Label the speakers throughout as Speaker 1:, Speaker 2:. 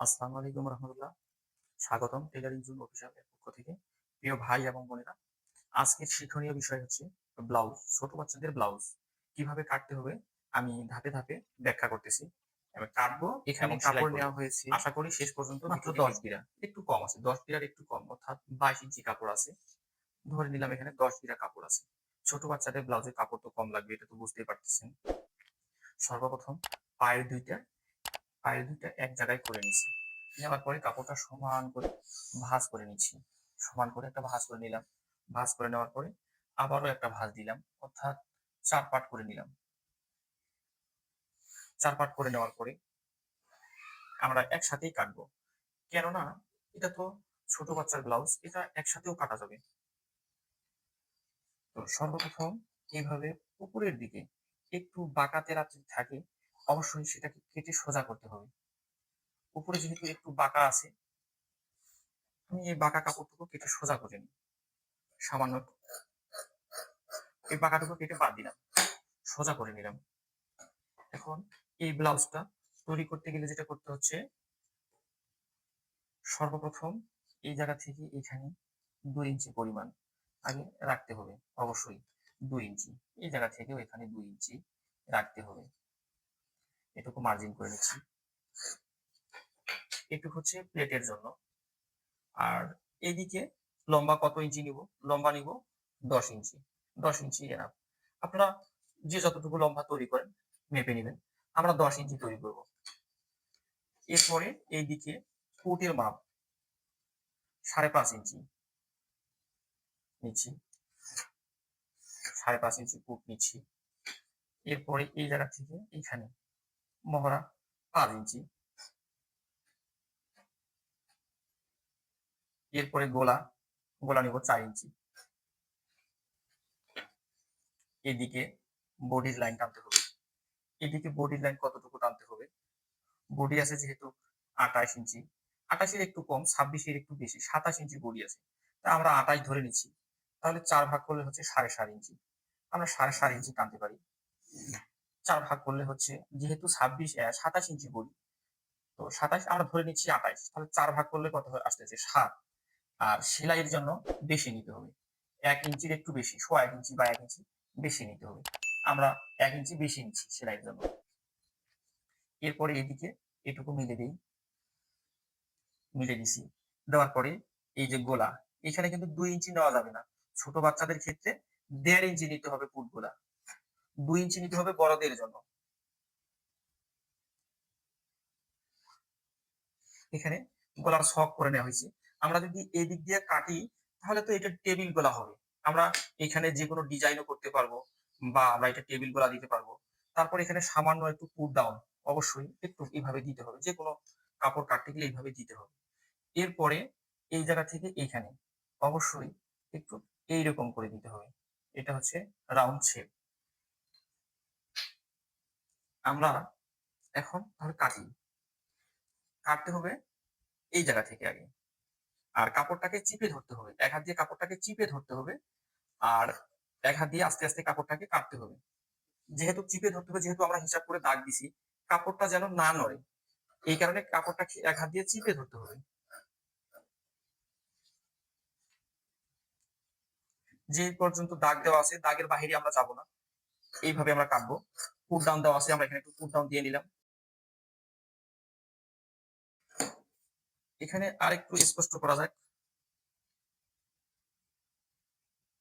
Speaker 1: আসসালামু আলাইকুম রহমতুল্লাহ। স্বাগতম টেলারিং জুন অফিসিয়ালের পক্ষ থেকে। প্রিয় ভাই এবং বোনেরা আজকের শিক্ষণীয় বিষয় হচ্ছে ব্লাউজ ছোট বাচ্চাদের ব্লাউজ কীভাবে কাটতে হবে? আমি ধাপে ধাপে ব্যাখ্যা করতেছি। কাটবো
Speaker 2: এখানে কাপড় নেওয়া হয়েছে।
Speaker 1: আশা করি শেষ পর্যন্ত
Speaker 2: মাত্র দশ বিরা
Speaker 1: একটু কম আছে দশ বিরার একটু কম। অর্থাৎ বাইশ ইঞ্চি কাপড় আছে। ধরে নিলাম এখানে দশ বিরা কাপড় আছে। ছোট বাচ্চাদের ব্লাউজের কাপড় তো কম লাগবে এটা তো বুঝতেই পারতেছেন। সর্বপ্রথম পায়ের দুইটা পায়ের দুইটা এক জায়গায় করে নিচ্ছি নেওয়ার পরে কাপড়টা সমান করে, ভাঁজ করে নিচ্ছি সমান করে একটা ভাঁজ করে নিলাম। ভাঁজ করে নেওয়ার পরে আবারও একটা ভাঁজ দিলাম, অর্থাৎ চার পাট করে নিলাম। চার পাট করে নেওয়ার পরে আমরা একসাথেই কাটবো। কেননা এটা তো ছোট বাচ্চার ব্লাউজ, এটা একসাথেও কাটা যাবে। তো সর্বপ্রথম এইভাবে উপরের দিকে একটু বাঁকাতে রাত্রি থাকে অবশ্যই সেটাকে কেটে সোজা করতে হবে। উপরে যেহেতু একটু বাঁকা আছে, আমি এই বাঁকা কাপড়টুকু কেটে সোজা করে নিই। সামান্য। এই বাঁকাটুকু কেটে বাদ দিলাম। সোজা করে নিলাম। এখন এই ব্লাউজটা তৈরি করতে গেলে যেটা করতে হচ্ছে, সর্বপ্রথম এই জায়গা থেকে এখানে দুই ইঞ্চি পরিমাণ আগে রাখতে হবে। অবশ্যই দুই ইঞ্চি। এই জায়গা থেকেও এখানে দুই ইঞ্চি রাখতে হবে। এটুকু মার্জিন করে নিচ্ছি। এটুকু হচ্ছে প্লেটের জন্য। আর এইদিকে লম্বা কত ইঞ্চি নিব? লম্বা নিব দশ ইঞ্চি। দশ ইঞ্চি এনাফ আপনারা যে যতটুকু লম্বা তৈরি করেন, মেপে নেবেন। আমরা দশ ইঞ্চি তৈরি করব। এরপরে এইদিকে ফুটের মাপ সাড়ে পাঁচ ইঞ্চি নিচ্ছি। সাড়ে পাঁচ ইঞ্চি ফুট নিচ্ছি। এরপরে এই জায়গা থেকে এইখানে মহড়া পাঁচ ইঞ্চি। এরপরে গোলা গোলা নিব চার ইঞ্চি। এদিকে বডির লাইন টানতে হবে। এদিকে বডির লাইন কতটুকু টানতে হবে? বডি আছে যেহেতু আঠাশ ইঞ্চি। আঠাশের একটু কম, ছাব্বিশের একটু বেশি, সাতাশ ইঞ্চি বডি আছে। তা আমরা আঠাশ ধরে নিচ্ছি। তাহলে চার ভাগ করলে হচ্ছে সাড়ে সাত ইঞ্চি। আমরা সাড়ে সাত ইঞ্চি টানতে পারি। চার ভাগ করলে হচ্ছে যেহেতু ছাব্বিশ সাতাশ ইঞ্চি বডি, তো সাতাশ আমরা ধরে নিচ্ছি আঠাশ তাহলে চার ভাগ করলে কত আসতেছে সাত। আর সেলাইয়ের জন্য বেশি নিতে হবে, এক ইঞ্চির একটু বেশি, সোয়া এক ইঞ্চি বা এক ইঞ্চি বেশি নিতে হবে। আমরা এক ইঞ্চি বেশি নিচ্ছি সেলাইয়ের জন্য। এরপরে এদিকে এটুকু মিলে দিই, মিলে দিছি। দেওয়ার পরে এই যে গোলা, এখানে কিন্তু দুই ইঞ্চি নেওয়া যাবে না। ছোট বাচ্চাদের ক্ষেত্রে দেড় ইঞ্চি নিতে হবে ফুট গোলা। দুই ইঞ্চি নিতে হবে বড়দের জন্য। এখানে গলার শখ করে নেওয়া হয়েছে। আমরা যদি এই দিক দিয়ে কাটি, তাহলে তো এটা টেবিল গলা হবে। আমরা এখানে যে কোনো ডিজাইনও করতে পারব বা আমরা এটা টেবিল গলা দিতে পারব। তারপর এখানে সামান্য একটু পুট ডাউন অবশ্যই একটু এইভাবে দিতে হবে। যে কোনো কাপড় কাটতে গেলে এইভাবে দিতে হবে। এরপরে এই জায়গা থেকে এইখানে অবশ্যই একটু এইরকম করে দিতে হবে। এটা হচ্ছে রাউন্ড শেপ আমরা এখন তাহলে কাটি। কাটতে হবে এই জায়গা থেকে আগে। আর কাপড়টাকে চিপে ধরতে হবে। এক হাত দিয়ে কাপড়টাকে চিপে ধরতে হবে। আর এক হাত দিয়ে আস্তে আস্তে কাপড়টাকে কাটতে হবে। যেহেতু চিপে ধরতে হবে, যেহেতু আমরা হিসাব করে দাগ দিছি, কাপড়টা যেন না নড়ে। এই কারণে কাপড়টাকে এক হাত দিয়ে চিপে ধরতে হবে। যে পর্যন্ত দাগ দেওয়া আছে, দাগের বাহিরে আমরা যাব না। এইভাবে আমরা কাটবো। পুট ডাউন দেওয়া আছে, আমরা এখানে একটু পুট ডাউন দিয়ে নিলাম। এখানে আরেকটু স্পষ্ট করা যাক।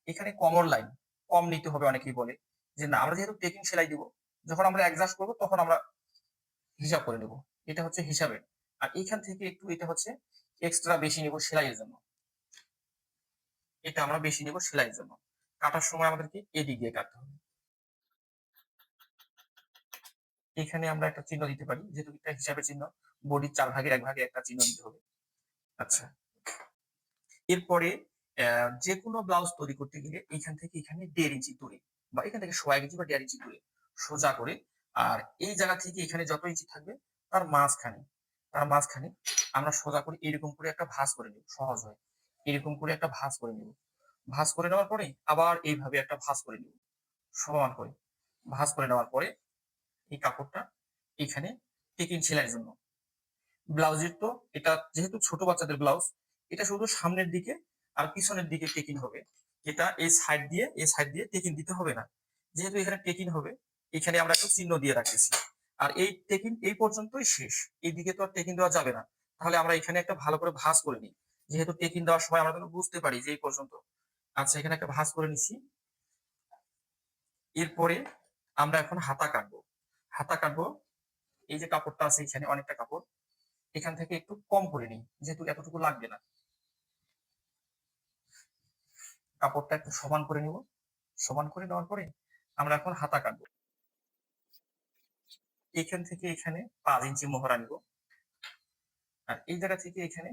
Speaker 1: এখানে কমন লাইন কম নিতে হবে অনেকেই বলে, যে না, আমরা যেহেতু টেকিং সেলাই দিব, যখন আমরা অ্যাডজাস্ট করব, তখন আমরা হিসাব করে নেব। এটা হচ্ছে হিসাবে। আর এইখান থেকে একটু এটা হচ্ছে এক্সট্রা বেশি নেব সেলাইয়ের জন্য। এটা আমরা বেশি নেব সেলাইয়ের জন্য। কাটার সময় আমাদেরকে এদিক দিয়ে কাটতে হবে। এখানে আমরা একটা চিহ্ন দিতে পারি, যেহেতু এটা হিসাবে চিহ্ন বডির চার ভাগের এক ভাগে একটা চিহ্ন দিতে হবে। আচ্ছা। এরপরে যে কোনো ব্লাউজ তৈরি করতে গেলে এইখান থেকে এখানে দেড় ইঞ্চি দূরে বা এখান থেকে সোয়া ইঞ্চি বা দেড় ইঞ্চি দূরে সোজা করে আর এই জায়গা থেকে এখানে যত ইঞ্চি থাকবে তার মাঝখানে তার মাঝখানে আমরা সোজা করে এরকম করে একটা ভাঁজ করে নেব, সহজ হয়। এরকম করে একটা ভাঁজ করে নেব। ভাঁজ করে নেওয়ার পরে আবার এইভাবে একটা ভাঁজ করে নেব। সমান করে। ভাঁজ করে নেওয়ার পরে এই কাপড়টা এখানে টেকিং সেলাইয়ের জন্য। ব্লাউজের তো এটা যেহেতু ছোট বাচ্চাদের ব্লাউজ, এটা শুধু সামনের দিকে আর পিছনের দিকে টেকিং হবে। এটা এই সাইড দিয়ে, এই সাইড দিয়ে টেকিং দিতে হবে না। যেহেতু এখানে টেকিং হবে, এখানে আমরা একটু চিহ্ন দিয়ে রাখতেছি। আর এই টেকিং এই পর্যন্তই শেষ। এই দিকে তো আর টেকিং দেওয়া যাবে না। তাহলে আমরা এখানে একটা ভালো করে ভাঁজ করে নিই। যেহেতু টেকিং দেওয়ার সময় আমরা যেন বুঝতে পারি যে এই পর্যন্ত। আচ্ছা এখানে একটা ভাঁজ করে নিছি। এরপরে আমরা এখন হাতা কাটবো। হাতা কাটবো। এই যে কাপড়টা আছে, এখানে অনেকটা কাপড়। এখান থেকে একটু কম করে নিই, যেহেতু এতটুকু লাগবে না। কাপড়টা একটু সমান করে নিব। সমান করে নেওয়ার পরে আমরা এখন হাতা কাটবো। এখান থেকে এখানে পাঁচ ইঞ্চি মোহরা নিব। আর এই জায়গা থেকে এখানে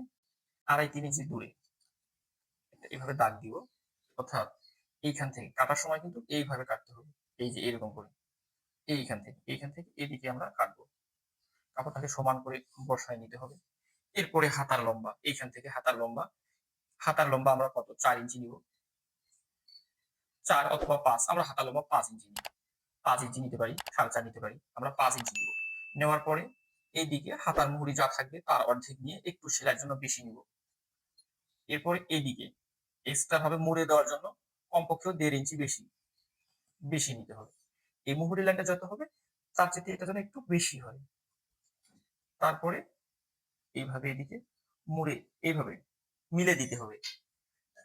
Speaker 1: আড়াই তিন ইঞ্চি দূরে এইভাবে দাগ দিব। অর্থাৎ এইখান থেকে কাটার সময় কিন্তু এইভাবে কাটতে হবে। এই যে এরকম করে। এইখান থেকে এইখান থেকে এদিকে আমরা কাটবো। কাপড়টাকে সমান করে বসায় নিতে হবে। এরপরে হাতার লম্বা, এইখান থেকে হাতার লম্বা। হাতার লম্বা আমরা কত? চার ইঞ্চি নিব। চার অথবা পাঁচ, আমরা হাতার লম্বা পাঁচ ইঞ্চি নিব। পাঁচ ইঞ্চি নিতে পারি, সাড়ে চার নিতে পারি, আমরা পাঁচ ইঞ্চি নিব। নেওয়ার পরে এইদিকে হাতার মুহুরি যা থাকবে তার অর্ধেক নিয়ে একটু সেলাইয়ের জন্য বেশি নিব। এরপরে এইদিকে এক্সট্রা ভাবে মুড়ে দেওয়ার জন্য কমপক্ষেও দেড় ইঞ্চি বেশি বেশি নিতে হবে। এই মুহুরি লাইনটা যত হবে তার চেয়ে এটা যেন একটু বেশি হয়। তারপরে এইভাবে এদিকে মুড়ে এইভাবে মিলে দিতে হবে।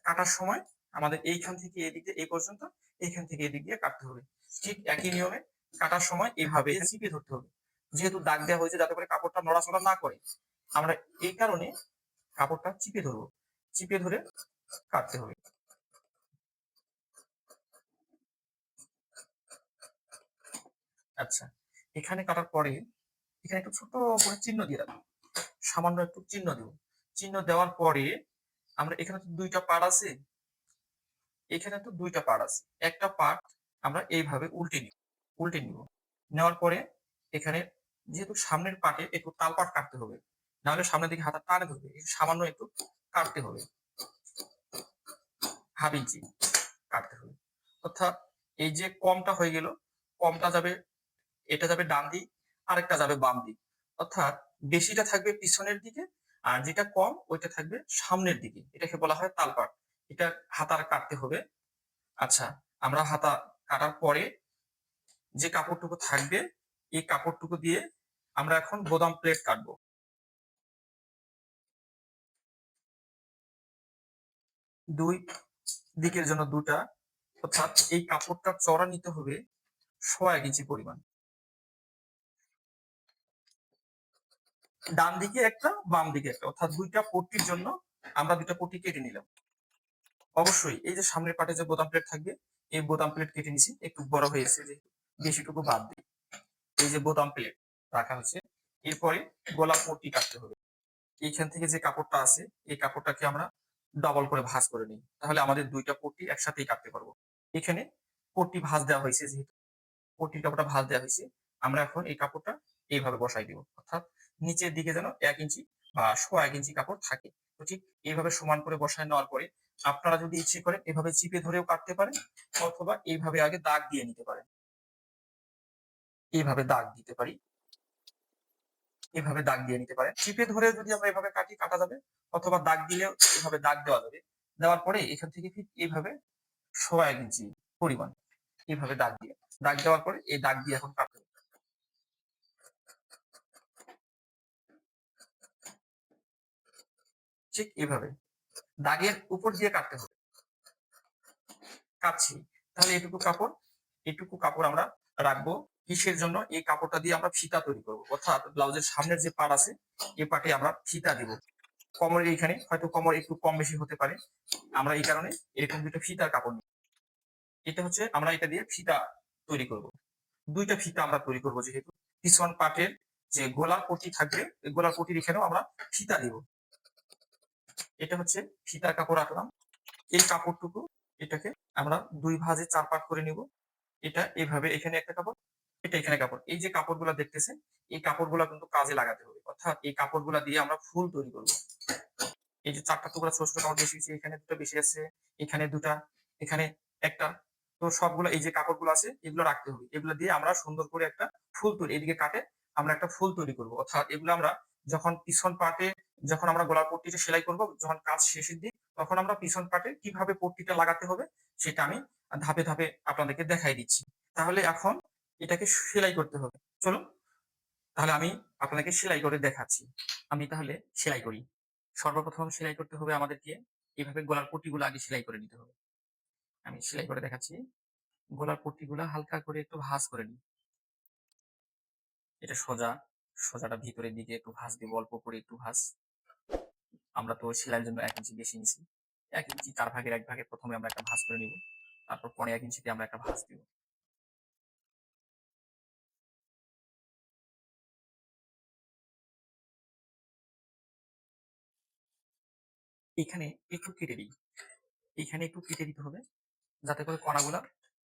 Speaker 1: কাটার সময় আমাদের এইখান থেকে এদিকে এই পর্যন্ত এইখান থেকে এদিক দিয়ে কাটতে হবে। ঠিক একই নিয়মে কাটার সময় এইভাবে চিপে ধরতে হবে। যেহেতু দাগ দেওয়া হয়েছে যাতে করে কাপড়টা নড়াচড়া না করে আমরা এই কারণে কাপড়টা চিপে ধরবো। চিপে ধরে কাটতে হবে। আচ্ছা এখানে কাটার পরে এখানে একটু ছোট করে চিহ্ন দিয়ে রাখব সামান্য একটু চিহ্ন দেব। চিহ্ন দেওয়ার পরে আমরা এখানে তো দুইটা পার্ট আছে। এখানে তো দুইটা পার্ট আছে। একটা পার্ট আমরা এইভাবে উল্টে নিব উল্টে নিব। নেওয়ার পরে এখানে যেহেতু সামনের পাটে একটু তাল পাট কাটতে হবে, নাহলে সামনের দিকে হাতা টানে ধরবে। সামান্য একটু কাটতে হবে। হাফ ইঞ্চি কাটতে হবে। অর্থাৎ এই যে কমটা হয়ে গেল, কমটা যাবে এটা যাবে ডান দিক, আরেকটা যাবে বাম দিক। অর্থাৎ বেশিটা থাকবে পিছনের দিকে আর যেটা কম ওইটা থাকবে সামনের দিকে। এটাকে বলা হয় তালপাট। এটা হাতার কাটতে হবে। আচ্ছা আমরা হাতা কাটার পরে যে কাপড়টুকু থাকবে, এই কাপড়টুকু দিয়ে আমরা এখন বোদাম প্লেট কাটবো। দুই দিকের জন্য দুটা। অর্থাৎ এই কাপড়টা চড়া নিতে হবে সোয়া এক ইঞ্চি পরিমাণ। ডান দিকে একটা বাম দিকে একটা। অর্থাৎ দুইটা পট্টির জন্য আমরা দুইটা পট্টি কেটে নিলাম। অবশ্যই এই যে সামনের পাটে যে বোতাম প্লেট থাকবে, এই বোতাম প্লেট কেটে নিছি। একটু বড় হয়েছে যে বেশিটুকু বাদ দিই। এই যে বোতাম প্লেট রাখা হচ্ছে এরপরে গলা পট্টি কাটতে হবে। এইখান থেকে যে কাপড়টা আছে, এই কাপড়টাকে আমরা ডাবল করে ভাঁজ করে নিই। তাহলে আমাদের দুইটা পট্টি একসাথেই কাটতে পারব। এখানে পট্টি ভাঁজ দেওয়া হয়েছে, যেহেতু পট্টির কাপড়টা ভাঁজ দেওয়া হয়েছে, আমরা এখন এই কাপড়টা এইভাবে বসাই দিব। অর্থাৎ নিচের দিকে যেন এক ইঞ্চি বা সোয়া এক ইঞ্চি কাপড় থাকে। তো ঠিক এইভাবে সমান করে বসায় নেওয়ার পরে আপনারা যদি ইচ্ছে করেন এভাবে চিপে ধরেও কাটতে পারেন অথবা এইভাবে আগে দাগ দিয়ে নিতে পারেন। এইভাবে দাগ দিতে পারি। এভাবে দাগ দিয়ে নিতে পারেন। চিপে ধরে যদি আমরা এভাবে কাটি, কাটা যাবে অথবা দাগ দিলেও এভাবে দাগ দেওয়া যাবে। দেওয়ার পরে এখান থেকে ঠিক এইভাবে সোয়া এক ইঞ্চি পরিমাণ এইভাবে দাগ দিয়ে, দাগ দেওয়ার পরে এই দাগ দিয়ে এখন কাটতে হবে ঠিক এভাবে। দাগের উপর দিয়ে কাটতে হবে। কাটছি। তাহলে এটুকু কাপড় এটুকু কাপড় আমরা রাখব কিসের জন্য? এই কাপড়টা দিয়ে আমরা ফিতা তৈরি করব। অর্থাৎ ব্লাউজের সামনের যে পাট আছে এই পাটে আমরা ফিতা দিব। কমরের এইখানে, হয়তো কমর একটু কম বেশি হতে পারে। আমরা এই কারণে এরকম দুটো ফিতার কাপড় নিই। এটা হচ্ছে আমরা এটা দিয়ে ফিতা তৈরি করব। দুইটা ফিতা আমরা তৈরি করব যেহেতু। পিছন পাটের যে গোলার পটি থাকবে গোলার পটির এখানেও আমরা ফিতা দিব। এটা হচ্ছে ফিতার কাপড় রাখলাম এই কাপড়টুকু এটাকে আমরা দুই ভাজে চার পাট করে নিব। এটা এইভাবে এখানে একটা কাপড়, এটা এখানে কাপড়। এই যে কাপড়গুলো দেখতেছেন, এই কাপড়গুলো কিন্তু কাজে লাগাতে হবে। অর্থাৎ এই কাপড়গুলো দিয়ে আমরা ফুল তৈরি করব। এই যে চারটা টুকরা, ছোট ছোট কাপড় বেশি এখানে দুটো বেশি আছে, এখানে দুটা, এখানে একটা। তো সবগুলো, এই যে কাপড়গুলো আছে, এগুলো রাখতে হবে। এগুলো দিয়ে আমরা সুন্দর করে একটা ফুল তৈরি, এদিকে কাটে, আমরা একটা ফুল তৈরি করব। অর্থাৎ এগুলো আমরা যখন পিছন পার্টে যখন আমরা গলার পট্টিটা সেলাই করব, যখন কাজ শেষের দিক, তখন আমরা পিছন পাটে কীভাবে পট্টিটা লাগাতে হবে, সেটা আমি ধাপে ধাপে আপনাদেরকে দেখাই দিচ্ছি। তাহলে এখন এটাকে সেলাই করতে হবে। চলুন, তাহলে আমি আপনাদেরকে সেলাই করে দেখাচ্ছি। আমি তাহলে সেলাই করি। সর্বপ্রথম সেলাই করতে হবে আমাদেরকে, এভাবে গলার পট্টিগুলো আগে সেলাই করে নিতে হবে। আমি সেলাই করে দেখাচ্ছি। গলার পট্টিগুলো হালকা করে একটু ভাঁজ করে নিই। এটা সোজা, সোজাটা ভিতরের দিকে একটু ভাঁজ দিব অল্প করে একটু ভাঁজ। আমরা তো সেলাইয়ের জন্য এক ইঞ্চি বেশি নিছি। এক ইঞ্চি চার ভাগের এক ভাগে প্রথমে আমরা একটা ভাঁজ করে নিব। তারপর পরে এক ইঞ্চিতে আমরা একটা ভাঁজ দিব। এখানে একটু কেটে দিই। এখানে একটু কেটে দিতে হবে যাতে করে কণাগুলা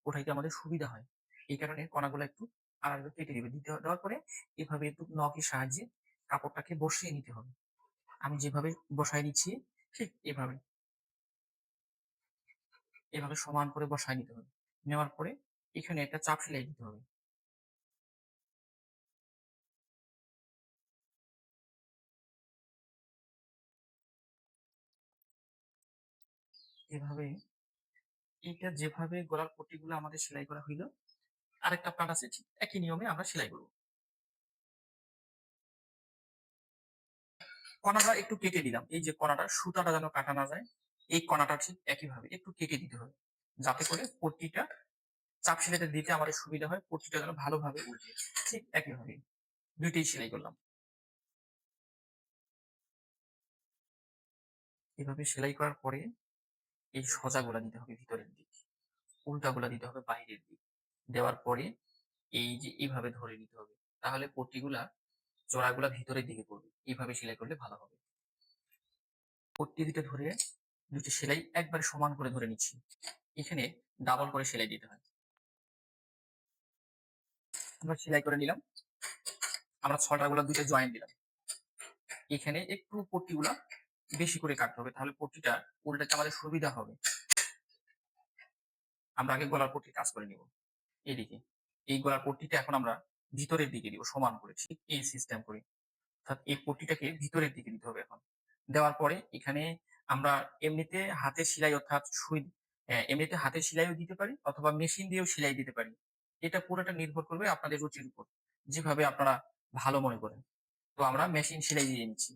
Speaker 1: ওঠাইতে আমাদের সুবিধা হয়। এই কারণে কণাগুলো একটু আলাদা কেটে দিবে। দিতে দেওয়ার পরে এভাবে একটু নখের সাহায্যে কাপড়টাকে বসিয়ে নিতে হবে। আমি যেভাবে বসাই নিচ্ছি, ঠিক এভাবে। এভাবে সমান করে বসাই নিতে হবে। নেওয়ার পরে এখানে একটা চাপ সেলাই দিতে হবে। এভাবে এইটা যেভাবে গলার পট্টিগুলো আমাদের সেলাই করা হইল, আরেকটা পার্ট আছে, ঠিক একই নিয়মে আমরা সেলাই করব। কণাটা একটু কেটে দিলাম এই যে কণাটা, সুতাটা যেন কাটা না যায়, এই কণাটা ঠিক একইভাবে একটু কেটে দিতে হবে। যাতে করে পট্টিটা চাপ সেলাইটা দিতে আমাদের সুবিধা হয়, পট্টিটা যেন ভালোভাবে উঠে। ঠিক একইভাবে দুইটাই সেলাই করলাম। এভাবে সেলাই করার পরে এই সোজাগুলা দিতে হবে ভিতরের দিক, উল্টাগুলা দিতে হবে বাইরের দিক। দেওয়ার পরে এই যে এইভাবে ধরে নিতে হবে। তাহলে পট্টিগুলা জোড়াগুলা ভিতরের দিকে পড়বে এইভাবে সেলাই করলে ভালো হবে। পট্টি দুটো ধরে দুটি সেলাই একবার সমান করে ধরে নিচ্ছি। এখানে ডাবল করে সেলাই দিতে হয়। আমরা সেলাই করে নিলাম। আমরা ছটা গুলা দুটো জয়েন দিলাম। এখানে একটু পট্টিগুলা বেশি করে কাটতে হবে। তাহলে পট্টিটা উল্টাতে আমাদের সুবিধা হবে। আমরা আগে গলার পট্টি কাজ করে নিব। এদিকে এই গলার পট্টিটা এখন আমরা ভিতরের দিকে দিব, সমান করে, ঠিক এই সিস্টেম করে। অর্থাৎ এই পট্টিটাকে ভিতরের দিকে দিতে হবে এখন। দেওয়ার পরে এখানে আমরা এমনিতে হাতে সেলাই অর্থাৎ সুই এমনিতে হাতে সেলাইও দিতে পারি অথবা মেশিন দিয়েও সেলাই দিতে পারি। এটা পুরোটা নির্ভর করবে আপনাদের রুচির উপর, যেভাবে আপনারা ভালো মনে করেন। তো আমরা মেশিন সেলাই দিয়ে নিচ্ছি।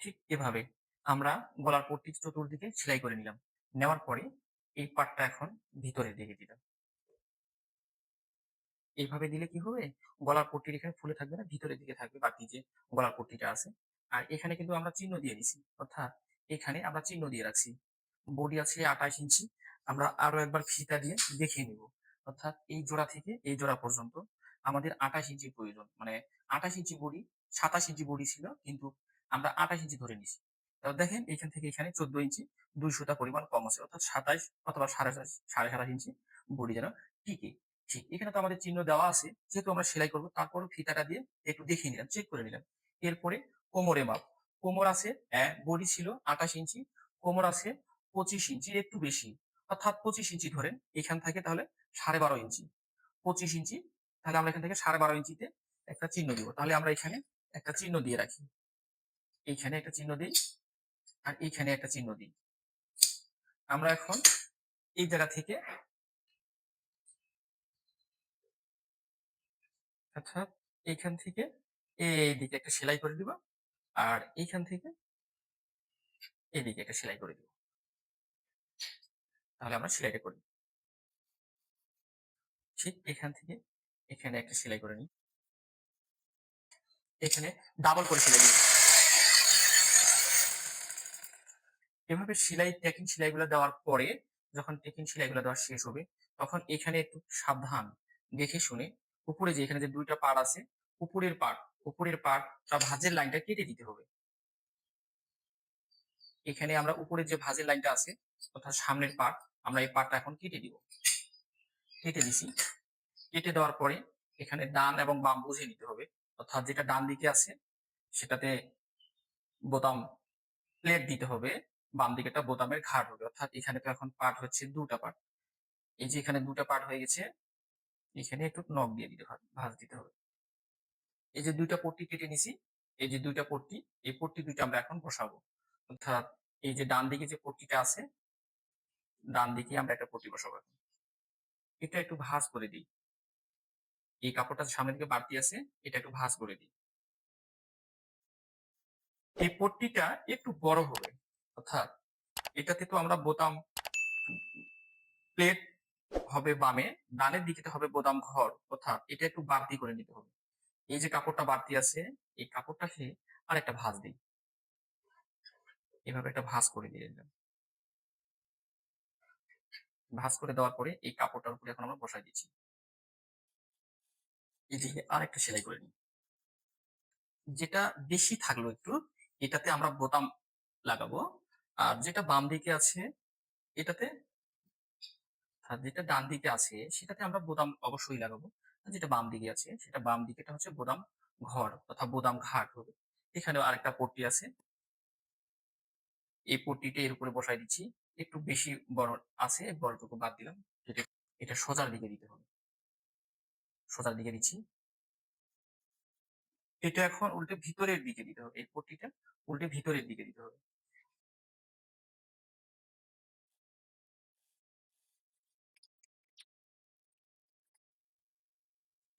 Speaker 1: ঠিক এভাবে আমরা গলার পট্টি চতুর্দিকে সেলাই করে নিলাম। নেওয়ার পরে এই পাটটা এখন ভিতরে দিকে দিলাম। এইভাবে দিলে কি হবে? গলার পট্টির এখানে ফুলে থাকবে না, ভিতরের দিকে থাকবে বাকি যে গলার পট্টিটা আছে। আর এখানে কিন্তু আমরা চিহ্ন দিয়ে দিছি। অর্থাৎ এখানে আমরা চিহ্ন দিয়ে রাখছি। বডি আছে আঠাশ ইঞ্চি। আমরা আরও একবার ফিতা দিয়ে দেখিয়ে নিব। অর্থাৎ এই জোড়া থেকে এই জোড়া পর্যন্ত আমাদের আঠাশ ইঞ্চি প্রয়োজন। মানে আঠাশ ইঞ্চি বডি, সাতাশ ইঞ্চি বডি ছিল, কিন্তু আমরা আঠাশ ইঞ্চি ধরে নিছি। দেখেন, এখান থেকে এখানে চোদ্দ ইঞ্চি দুইশোটা পরিমাণ কম আছে। অর্থাৎ সাতাশ অথবা সাড়ে সাড়ে সাতাশ ইঞ্চি বডি যেন টিকে। এখানে তো আমাদের চিহ্ন দেওয়া আছে, যেহেতু আমরা সেলাই করব, তারপর ফিতাটা দিয়ে একটু দেখিয়ে নিলাম চেক করে নিলাম। এরপরে কোমরে মাপ, কোমর আছে বডি ছিল আঠাশ ইঞ্চি, কোমর আছে পঁচিশ ইঞ্চি একটু বেশি, অর্থাৎ পঁচিশ ইঞ্চি ধরেন, এখান থেকে তাহলে সাড়ে বারো ইঞ্চি, পঁচিশ ইঞ্চি, তাহলে আমরা এখান থেকে সাড়ে বারো ইঞ্চিতে একটা চিহ্ন দিব, তাহলে আমরা এখানে একটা চিহ্ন দিয়ে রাখি এইখানে একটা চিহ্ন দিই আর এইখানে একটা চিহ্ন দিই। আমরা এখন এই জায়গা থেকে অর্থাৎ এইখান থেকে এই একটা সেলাই করে দিব। আর এইখান থেকে একটা সেলাই করে দিব। তাহলে আমরা সেলাইটা করি। ঠিক এখান থেকে এখানে একটা সেলাই করে নিই। এখানে ডাবল করে সেলাই দিই এভাবে সেলাই টেকিং সেলাইগুলো দেওয়ার পরে যখন টেকিং সেলাইগুলো দেওয়া শেষ হবে, তখন এখানে একটু সাবধান দেখে শুনে উপরে যে এখানে যে দুইটা পার্ট আছে, উপরের পার্ট উপরের পার্ট বা ভাঁজের লাইনটা কেটে দিতে হবে। এখানে আমরা উপরে যে ভাঁজের লাইনটা আছে, অর্থাৎ সামনের পার্ট আমরা এই পার্টটা এখন কেটে দিব। কেটে দিছি। কেটে দেওয়ার পরে এখানে ডান এবং বাম বুঝে নিতে হবে। অর্থাৎ যেটা ডান দিকে আছে, সেটাতে বোতাম প্লেট দিতে হবে, বাম দিকেটা বোতামের ঘাট হবে। অর্থাৎ এখানে তো এখন পার্ট হচ্ছে দুটা পার্ট এই যে এখানে দুটা পার্ট হয়ে গেছে এখানে একটু নখ দিয়ে দিতে হবে, ভাঁজ দিতে হবে। এই যে দুইটা পট্টি কেটে নিছি, এই যে দুইটা পট্টি, এই পট্টি দুইটা আমরা এখন বসাবো। অর্থাৎ এই যে ডান দিকে যে পট্টিটা আছে, ডান দিকে আমরা একটা পট্টি বসাবো এটা একটু ভাঁজ করে দিই। এই কাপড়টা সামনের দিকে বাড়তি আছে, এটা একটু ভাঁজ করে দিই। এই পট্টিটা একটু বড় হবে। অর্থাৎ এটাতে তো আমরা বোতাম, প্লেট হবে বামে, ডানের দিকে হবে বোতাম ঘর, অর্থাৎ এটা একটু বাড়তি করে নিতে হবে। এই যে কাপড়টা বাড়তি আছে, এই কাপড়টাকে আর একটা ভাঁজ দিই এভাবে একটা ভাঁজ করে দিয়ে দিলাম ভাঁজ করে দেওয়ার পরে এই কাপড়টার উপরে এখন আমরা বসাই দিচ্ছি। এদিকে আর একটা সেলাই করে নিই যেটা বেশি থাকল একটু, এটাতে আমরা বোতাম লাগাবো। আর যেটা বাম দিকে আছে, এটাতে আর যেটা ডান দিকে আছে, সেটাতে আমরা বোতাম অবশ্যই লাগাবো। যেটা বাম দিকে আছে, সেটা বাম দিকেটা হচ্ছে বোতাম ঘর তথা বোতাম ঘাট হবে। এখানেও আরেকটা পট্টি আছে। এই পট্টিটা এর উপরে বসাই দিচ্ছি। একটু বেশি বড় আছে, বড়টুকু বাদ দিলাম। এটা সোজার দিকে দিতে হবে। সোজার দিকে দিচ্ছি। এটা এখন উল্টে ভিতরের দিকে দিতে হবে। এই পট্টিটা উল্টে ভিতরের দিকে দিতে হবে।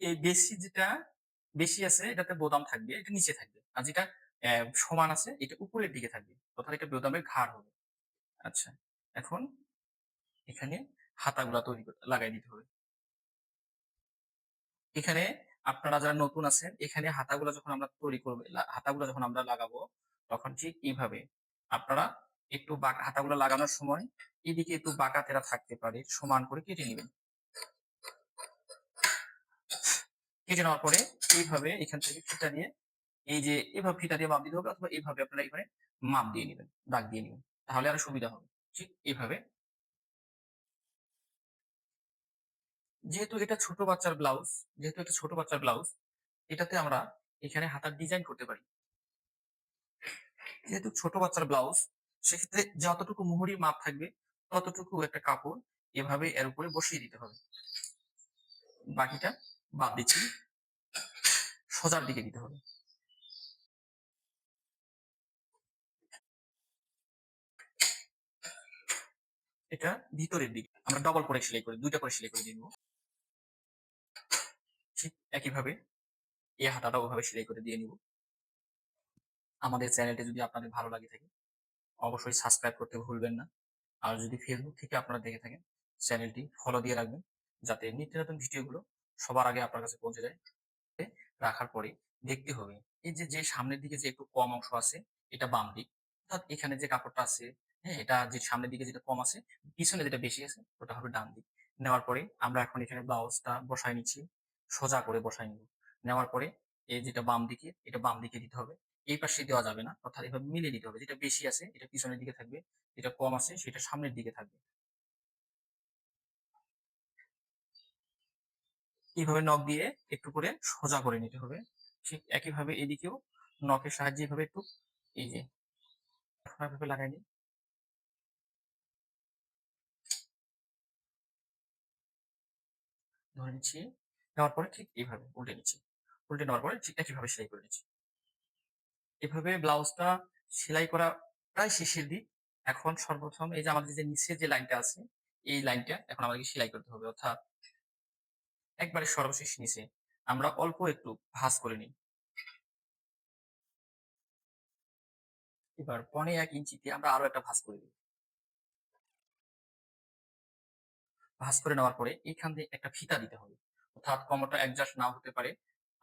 Speaker 1: এই বেশি যেটা বেশি আছে, এটাতে বোতাম থাকবে, এটা নিচে থাকবে। আর যেটা সমান আছে, এটা উপরের দিকে থাকবে। অর্থাৎ এটা বোতামের ঘাড় হবে। আচ্ছা এখন এখানে হাতাগুলা তৈরি লাগাই দিতে হবে। এখানে আপনারা যারা নতুন আছেন, এখানে হাতাগুলা যখন আমরা তৈরি করব হাতাগুলা যখন আমরা লাগাবো, তখন ঠিক এইভাবে আপনারা একটু হাতাগুলো লাগানোর সময় এদিকে একটু বাঁকা তেরা থাকতে পারে, সমান করে কেটে নেবেন। কেটে নেওয়ার পরে এইভাবে এখান থেকে ফিটা নিয়ে এই যে এভাবে ফিটা দিয়ে মাপ দিতে হবে অথবা এইভাবে আপনারা এখানে মাপ দিয়ে নেবেন, দাগ দিয়ে নেবেন। তাহলে আরও সুবিধা হবে। ঠিক এইভাবে যেহেতু এটা ছোট বাচ্চার ব্লাউজ যেহেতু এটা ছোট বাচ্চার ব্লাউজ এটাতে আমরা এখানে হাতার ডিজাইন করতে পারি। যেহেতু ছোট বাচ্চার ব্লাউজ সেক্ষেত্রে যতটুকু মুহুরির মাপ থাকবে, ততটুকু একটা কাপড় এভাবে এর উপরে বসিয়ে দিতে হবে। বাকিটা বাদ দিচ্ছি। সোজার দিকে দিতে হবে। এটা ভিতরের দিকে, আমরা ডবল করে সেলাই করে, দুইটা করে সেলাই করে দিয়ে ঠিক একইভাবে এই হাতাটা ওভাবে সেলাই করে দিয়ে নিব। আমাদের চ্যানেলটি যদি আপনাদের ভালো লাগে থাকে, অবশ্যই সাবস্ক্রাইব করতে ভুলবেন না। আর যদি ফেসবুক থেকে আপনারা দেখে থাকেন, চ্যানেলটি ফলো দিয়ে রাখবেন, যাতে নিত্য নতুন ভিডিওগুলো সবার আগে আপনার কাছে পৌঁছে যায়। রাখার পরে দেখতে হবে। এই যে যে সামনের দিকে যে একটু কম অংশ আছে, এটা বাম দিক। অর্থাৎ এখানে যে কাপড়টা আছে হ্যাঁ এটা যে সামনের দিকে যেটা কম আছে, পিছনে যেটা বেশি আছে, ওটা হবে ডান দিক। নেওয়ার পরে আমরা এখন এখানে ব্লাউজটা বসাই নিচ্ছি, সোজা করে বসাই নিব। নেওয়ার পরে এই যেটা বাম দিকে, এটা বাম দিকে দিতে হবে। এই পাশে দেওয়া যাবে না, অর্থাৎ এভাবে মিলিয়ে দিতে হবে। যেটা বেশি আছে, এটা পিছনের দিকে থাকবে, যেটা কম আছে, সেটা সামনের দিকে থাকবে। এইভাবে নখ দিয়ে একটু করে সোজা করে নিতে হবে। ঠিক একইভাবে এদিকেও নখের সাহায্যে এভাবে একটু এই যে এভাবে লাগাই নিই। ধরে নিচ্ছি, নেওয়ার পরে ঠিক এইভাবে উল্টে নিচ্ছি। উল্টে নেওয়ার পরে ঠিক একইভাবে সেলাই করে নিচ্ছি। এভাবে ব্লাউজটা সেলাই করা প্রায় শেষের দিক। এখন সর্বপ্রথম এই যে আমাদের যে নিচে যে লাইনটা আছে, এই লাইনটা এখন আমাদেরকে সেলাই করতে হবে। অর্থাৎ একবারে সর্বশেষ নিচে। আমরা অল্প একটু ভাঁজ করে নিই। এবার পনে এক ইঞ্চিতে আমরা আরও একটা ভাঁজ করে দিই ভাঁজ করে নেওয়ার পরে এখান দিয়ে একটা ফিতা দিতে হবে। অর্থাৎ কমরটা অ্যাডজাস্ট নাও হতে পারে।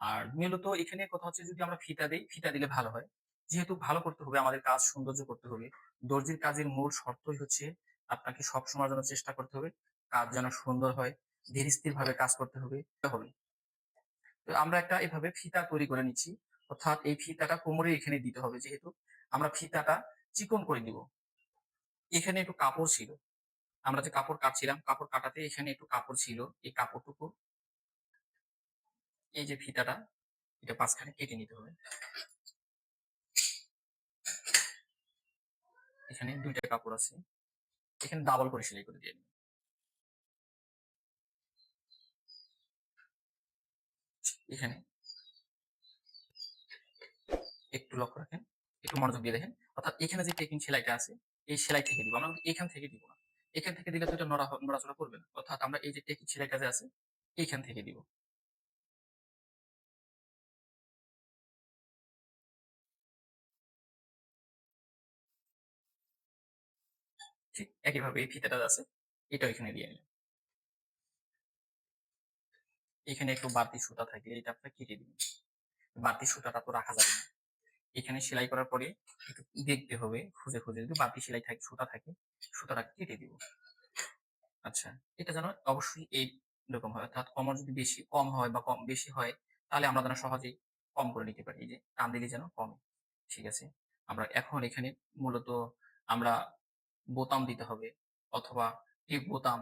Speaker 1: আর মূলত এখানে কথা হচ্ছে যদি আমরা ফিতা দিই, ফিতা দিলে ভালো হয়। যেহেতু ভালো করতে হবে, আমাদের কাজ সৌন্দর্য করতে হবে। দর্জির কাজের মূল শর্তই হচ্ছে আপনাকে সব সময় যেন চেষ্টা করতে হবে। কাজ যেন সুন্দর হয়। ধীর স্থির ভাবে কাজ করতে হবে হবে। তো আমরা একটা এভাবে ফিতা তৈরি করে নিচ্ছি। অর্থাৎ এই ফিতাটা কোমরে এখানে দিতে হবে যেহেতু। আমরা ফিতাটা চিকন করে দিব এখানে একটু কাপড় ছিল। আমরা যে কাপড় কাটছিলাম, কাপড় কাটাতে এখানে একটু কাপড় ছিল। এই কাপড়টুকু এই যে ফিতাটা, এটা পাঁচখানে কেটে নিতে হবে। এখানে দুইটা কাপড় আছে। এখানে ডাবল করে সেলাই করে দিয়ে এখানে। একটু লক্ষ্য রাখেন, একটু মনোযোগ দিয়ে দেখেন। অর্থাৎ এখানে যে টেকিং সেলাইটা আছে, এই সেলাই থেকে দিব। আমরা এখান থেকে দিব না। এখান থেকে দিলে তো এটা নড়া নড়াচড়া করবে না। অর্থাৎ আমরা এই যে টেকিং সেলাইটা যে আছে, এইখান থেকে দিব। ঠিক একইভাবে এই ফিতাটা আছে, এটাও এখানে দিয়ে নিলাম এখানে একটু বাড়তি সুতা থাকলে এটা আপনার কেটে দিবেন বাড়তি সুতাটা তো রাখা যাবে না। এখানে সেলাই করার পরে একটু দেখতে হবে, খুঁজে খুঁজে যদি বাড়তি সেলাই থাকে, সুতা থাকে, সুতাটা কেটে দিব। আচ্ছা এটা যেন অবশ্যই এই রকম হয়। অর্থাৎ কমর যদি বেশি কম হয় বা কম বেশি হয়, তাহলে আমরা যেন সহজেই কম করে নিতে পারি। যে টান দিলে যেন কমে। ঠিক আছে? আমরা এখন এখানে মূলত আমরা বোতাম দিতে হবে, অথবা টিপ বোতাম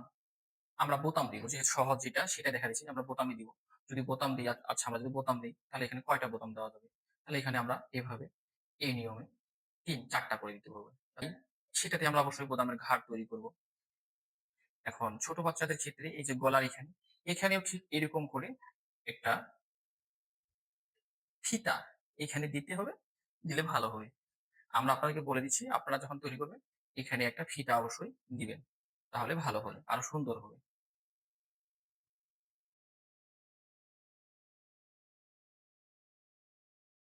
Speaker 1: আমরা বোতাম দিব, যে সহজ যেটা সেটা দেখা দিচ্ছি আমরা বোতামই দিব। যদি বোতাম দিই আচ্ছা আমরা যদি বোতাম দিই, তাহলে এখানে কয়টা বোতাম দেওয়া যাবে? তাহলে এখানে আমরা এভাবে এই নিয়মে তিন, চারটা করে দিতে তাই সেটাতে আমরা অবশ্যই বোতামের ঘাট তৈরি করব। এখন ছোট বাচ্চাদের ক্ষেত্রে এই যে গলার এখানে, এখানেও ঠিক এরকম করে একটা ফিতা এখানে দিতে হবে, দিলে ভালো হবে। আমরা আপনাদেরকে বলে দিচ্ছি, আপনারা যখন তৈরি করবেন, এখানে একটা ফিতা অবশ্যই দিবেন। তাহলে ভালো হবে আরও সুন্দর হবে।